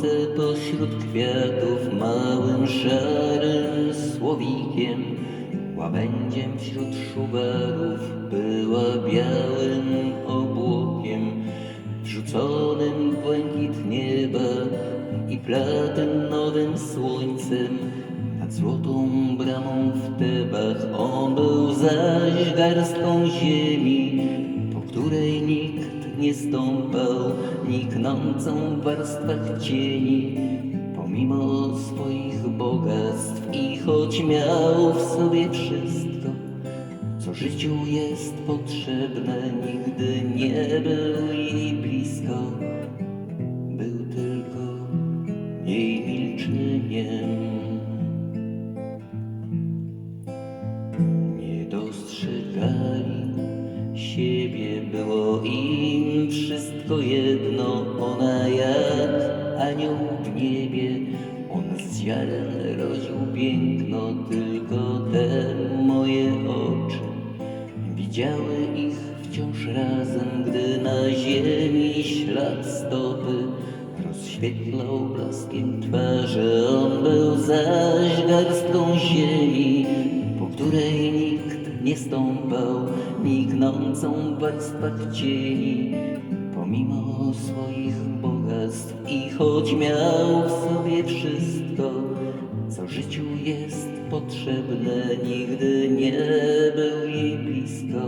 wśród kwiatów małym szarym słowikiem, łabędziem wśród szuwarów była białym obłokiem, wrzuconym w błękit nieba i platynowym słońcem. Nad złotą bramą w Tebach on był zaś garstką ziemi, której nikt nie stąpał, niknącą w warstwach cieni. Pomimo swoich bogactw i choć miał w sobie wszystko, co życiu jest potrzebne, nigdy nie był jej blisko. Był tylko jej milczeniem. Nie dostrzegali siebie, było im wszystko jedno. Ona jak anioł w niebie, on z ziaren rodził piękno, tylko te moje oczy widziały ich wciąż razem, gdy na ziemi ślad stopy rozświetlał blaskiem twarzy. On był zaś garstką ziemi, po której nikt nie stąpał, mignącą warstwach cieni. Pomimo swoich bogactw i choć miał w sobie wszystko, co życiu jest potrzebne, nigdy nie był jej blisko.